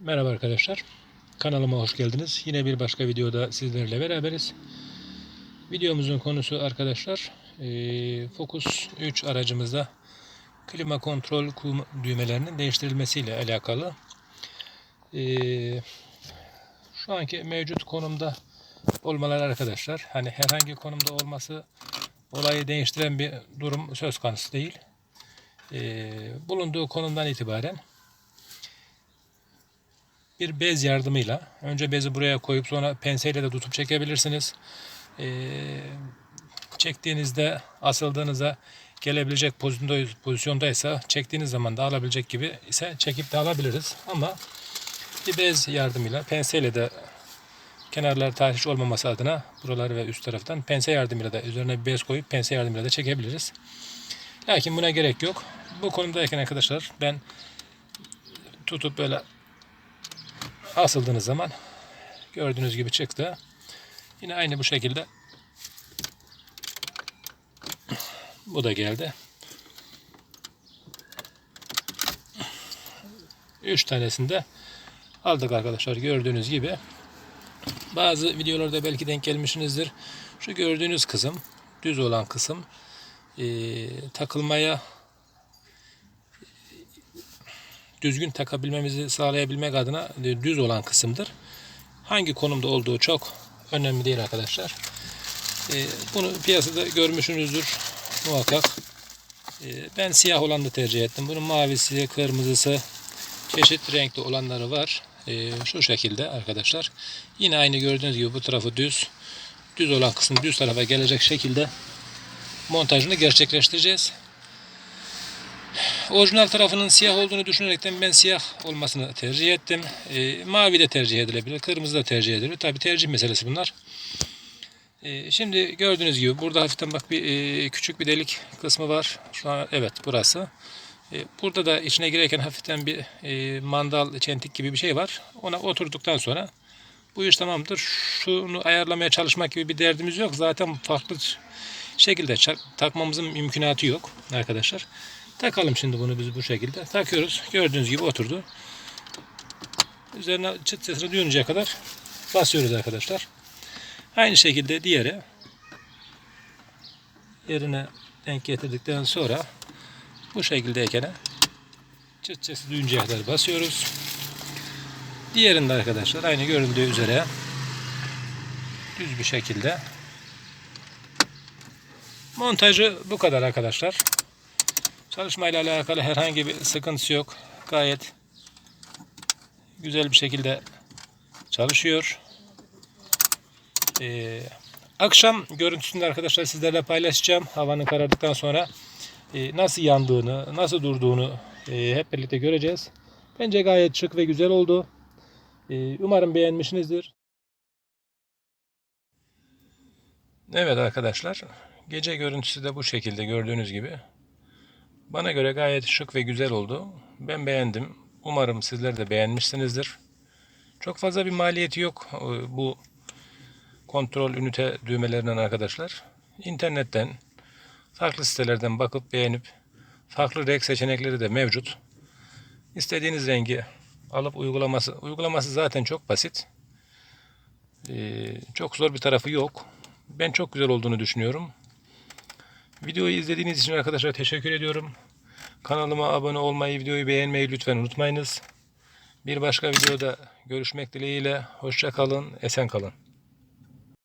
Merhaba arkadaşlar. Kanalıma hoş geldiniz. Yine bir başka videoda sizlerle beraberiz. Videomuzun konusu arkadaşlar eee, Focus 3 aracımızda klima kontrol düğmelerinin değiştirilmesiyle alakalı. Eee, şu anki mevcut konumda olmaları arkadaşlar. Hani herhangi konumda olması olayı değiştiren bir durum söz konusu değil. Eee, bulunduğu konumdan itibaren bir bez yardımıyla önce bezi buraya koyup sonra penseyle de tutup çekebilirsiniz. Ee, çektiğinizde asıldığınızda gelebilecek pozisyonda, pozisyondaysa çektiğiniz zaman da alabilecek gibi ise çekip de alabiliriz. Ama bir bez yardımıyla penseyle de kenarlar tahriş olmaması adına buraları ve üst taraftan pense yardımıyla da üzerine bir bez koyup pense yardımıyla da çekebiliriz. Lakin buna gerek yok. Bu konumdayken arkadaşlar ben tutup böyle asıldığınız zaman gördüğünüz gibi çıktı. Yine aynı bu şekilde bu da geldi. Üç tanesini de aldık arkadaşlar gördüğünüz gibi. Bazı videolarda belki denk gelmişsinizdir. Şu gördüğünüz kısım düz olan kısım eee, takılmaya düzgün takabilmemizi sağlayabilmek adına e, düz olan kısımdır. Hangi konumda olduğu çok önemli değil arkadaşlar. E, Bunu piyasada görmüşsünüzdür muhakkak. E, Ben siyah olanı tercih ettim. Bunun mavisi, kırmızısı, çeşitli renkli olanları var. Şu şekilde arkadaşlar. Yine aynı gördüğünüz gibi bu tarafı düz. Düz olan kısım düz tarafa gelecek şekilde montajını gerçekleştireceğiz. Orijinal tarafının siyah olduğunu düşünerekten ben siyah olmasını tercih ettim. E, mavi de tercih edilebilir, kırmızı da tercih edilebilir. Tabi tercih meselesi bunlar. E, şimdi gördüğünüz gibi burada hafiften bak bir e, küçük bir delik kısmı var. Şu an evet burası. E, burada da içine girerken hafiften bir e, mandal, çentik gibi bir şey var. Ona oturduktan sonra bu iş tamamdır. Şunu ayarlamaya çalışmak gibi bir derdimiz yok. Zaten farklı şekilde takmamızın mümkünatı yok arkadaşlar. Takalım şimdi bunu biz bu şekilde. Takıyoruz. Gördüğünüz gibi oturdu. Üzerine çıt sesini duyuncaya kadar basıyoruz arkadaşlar. Aynı şekilde diğeri yerine denk getirdikten sonra bu şekildeyken çıt sesi duyuncaya kadar basıyoruz. Diğerinde arkadaşlar aynı görüldüğü üzere düz bir şekilde montajı bu kadar arkadaşlar. Çalışmayla alakalı herhangi bir sıkıntısı yok. Gayet güzel bir şekilde çalışıyor. Ee, akşam görüntüsünde arkadaşlar sizlerle paylaşacağım. Havanın karardıktan sonra e, nasıl yandığını, nasıl durduğunu e, hep birlikte göreceğiz. Bence gayet şık ve güzel oldu. E, umarım beğenmişsinizdir. Evet arkadaşlar. Gece görüntüsü de bu şekilde gördüğünüz gibi. Bana göre gayet şık ve güzel oldu. Ben beğendim. Umarım sizler de beğenmişsinizdir. Çok fazla bir maliyeti yok e, bu kontrol ünite düğmelerinden arkadaşlar. İnternetten farklı sitelerden bakıp beğenip farklı renk seçenekleri de mevcut. İstediğiniz rengi alıp uygulaması uygulaması zaten çok basit. Ee, çok zor bir tarafı yok. Ben çok güzel olduğunu düşünüyorum. Videoyu izlediğiniz için arkadaşlar teşekkür ediyorum. Kanalıma abone olmayı, videoyu beğenmeyi lütfen unutmayınız. Bir başka videoda görüşmek dileğiyle. Hoşça kalın, esen kalın.